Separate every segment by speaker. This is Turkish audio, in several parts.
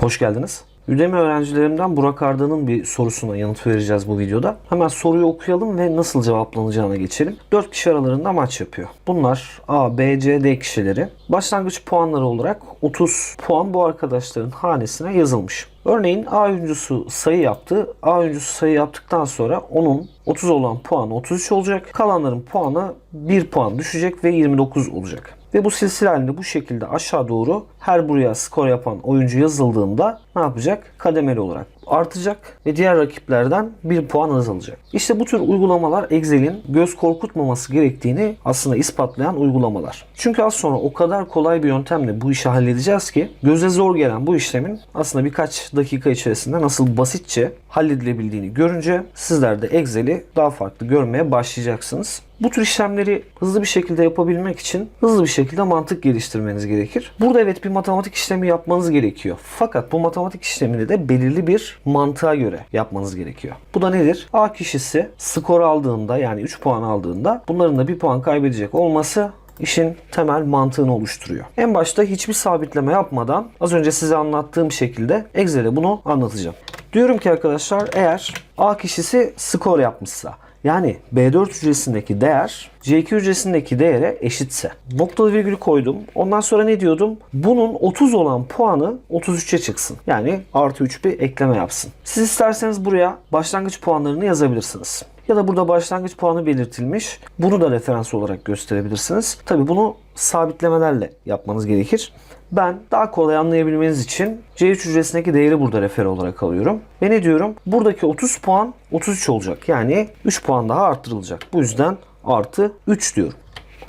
Speaker 1: Hoş geldiniz. Udemy öğrencilerimden Burak Arda'nın bir sorusuna yanıt vereceğiz bu videoda. Hemen soruyu okuyalım ve nasıl cevaplanacağına geçelim. 4 kişi aralarında maç yapıyor. Bunlar A, B, C, D kişileri. Başlangıç puanları olarak 30 puan bu arkadaşların hanesine yazılmış. Örneğin A oyuncusu sayı yaptı. A oyuncusu sayı yaptıktan sonra onun 30 olan puanı 33 olacak. Kalanların puanı 1 puan düşecek ve 29 olacak. Ve bu silsile halinde bu şekilde aşağı doğru her buraya skor yapan oyuncu yazıldığında ne yapacak? Kademeli olarak artacak ve diğer rakiplerden 1 puan azalacak. İşte bu tür uygulamalar Excel'in göz korkutmaması gerektiğini aslında ispatlayan uygulamalar. Çünkü az sonra o kadar kolay bir yöntemle bu işi halledeceğiz ki göze zor gelen bu işlemin aslında birkaç dakika içerisinde nasıl basitçe halledilebildiğini görünce sizler de Excel'i daha farklı görmeye başlayacaksınız. Bu tür işlemleri hızlı bir şekilde yapabilmek için hızlı bir şekilde mantık geliştirmeniz gerekir. Burada evet bir matematik işlemi yapmanız gerekiyor. Fakat bu matematik işlemini de belirli bir mantığa göre yapmanız gerekiyor. Bu da nedir? A kişisi skor aldığında yani 3 puan aldığında bunların da 1 puan kaybedecek olması işin temel mantığını oluşturuyor. En başta hiçbir sabitleme yapmadan az önce size anlattığım şekilde Excel'e bunu anlatacağım. Diyorum ki arkadaşlar eğer A kişisi skor yapmışsa yani B4 hücresindeki değer C2 hücresindeki değere eşitse. Noktalı virgülü koydum. Ondan sonra ne diyordum? Bunun 30 olan puanı 33'e çıksın. Yani artı 3 bir ekleme yapsın. Siz isterseniz buraya başlangıç puanlarını yazabilirsiniz. Ya da burada başlangıç puanı belirtilmiş. Bunu da referans olarak gösterebilirsiniz. Tabi bunu sabitlemelerle yapmanız gerekir. Ben daha kolay anlayabilmeniz için C3 hücresindeki değeri burada refer olarak alıyorum. Ve ne diyorum? Buradaki 30 puan 33 olacak. Yani 3 puan daha arttırılacak. Bu yüzden artı 3 diyorum.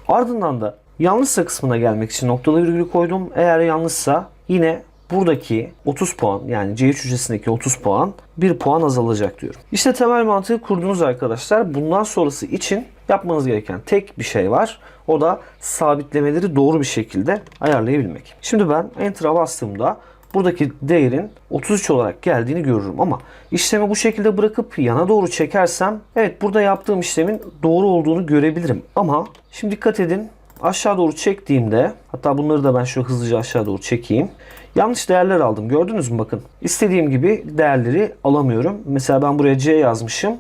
Speaker 1: Ardından da yanlışsa kısmına gelmek için noktalı virgülü koydum. Eğer yanlışsa yine buradaki 30 puan yani C3 hücresindeki 30 puan 1 puan azalacak diyorum. İşte temel mantığı kurdunuz arkadaşlar. Bundan sonrası için yapmanız gereken tek bir şey var. O da sabitlemeleri doğru bir şekilde ayarlayabilmek. Şimdi ben Enter'a bastığımda buradaki değerin 33 olarak geldiğini görürüm ama işlemi bu şekilde bırakıp yana doğru çekersem evet burada yaptığım işlemin doğru olduğunu görebilirim ama şimdi dikkat edin aşağı doğru çektiğimde hatta bunları da ben şöyle hızlıca aşağı doğru çekeyim. Yanlış değerler aldım. Gördünüz mü bakın. İstediğim gibi değerleri alamıyorum. Mesela ben buraya C yazmışım.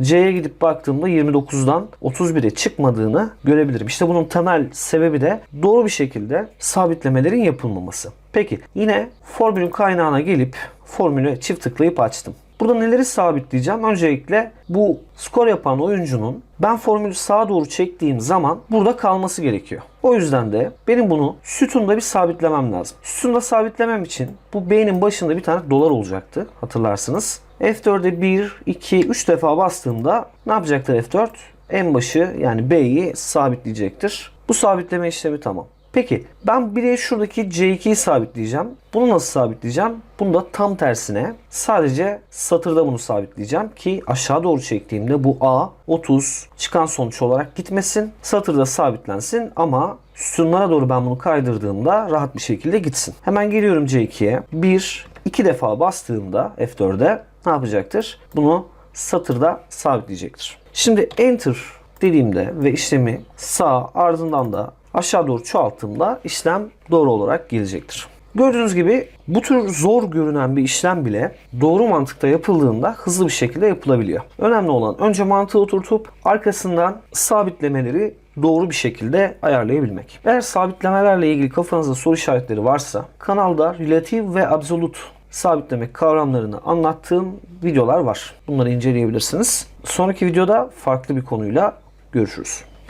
Speaker 1: C'ye gidip baktığımda 29'dan 31'e çıkmadığını görebilirim. İşte bunun temel sebebi de doğru bir şekilde sabitlemelerin yapılmaması. Peki yine formülün kaynağına gelip formülü çift tıklayıp açtım. Burada neleri sabitleyeceğim? Öncelikle bu skor yapan oyuncunun ben formülü sağa doğru çektiğim zaman burada kalması gerekiyor. O yüzden de benim bunu sütunda bir sabitlemem lazım. Sütunda sabitlemem için bu B'nin başında bir tane dolar olacaktı hatırlarsınız. F4'e 1, 2, 3 defa bastığımda ne yapacaktır F4? En başı yani B'yi sabitleyecektir. Bu sabitleme işlemi tamam. Peki ben bir de şuradaki C2'yi sabitleyeceğim. Bunu nasıl sabitleyeceğim? Bunu da tam tersine sadece satırda bunu sabitleyeceğim ki aşağı doğru çektiğimde bu A 30 çıkan sonuç olarak gitmesin. Satırda sabitlensin ama sütunlara doğru ben bunu kaydırdığımda rahat bir şekilde gitsin. Hemen geliyorum C2'ye. 1 2 defa bastığımda F4'e ne yapacaktır? Bunu satırda sabitleyecektir. Şimdi enter dediğimde ve işlemi sağ ardından da aşağı doğru çoğalttığımda işlem doğru olarak gelecektir. Gördüğünüz gibi bu tür zor görünen bir işlem bile doğru mantıkta yapıldığında hızlı bir şekilde yapılabiliyor. Önemli olan önce mantığı oturtup arkasından sabitlemeleri doğru bir şekilde ayarlayabilmek. Eğer sabitlemelerle ilgili kafanızda soru işaretleri varsa kanalda relatif ve absolut sabitleme kavramlarını anlattığım videolar var. Bunları inceleyebilirsiniz. Sonraki videoda farklı bir konuyla görüşürüz.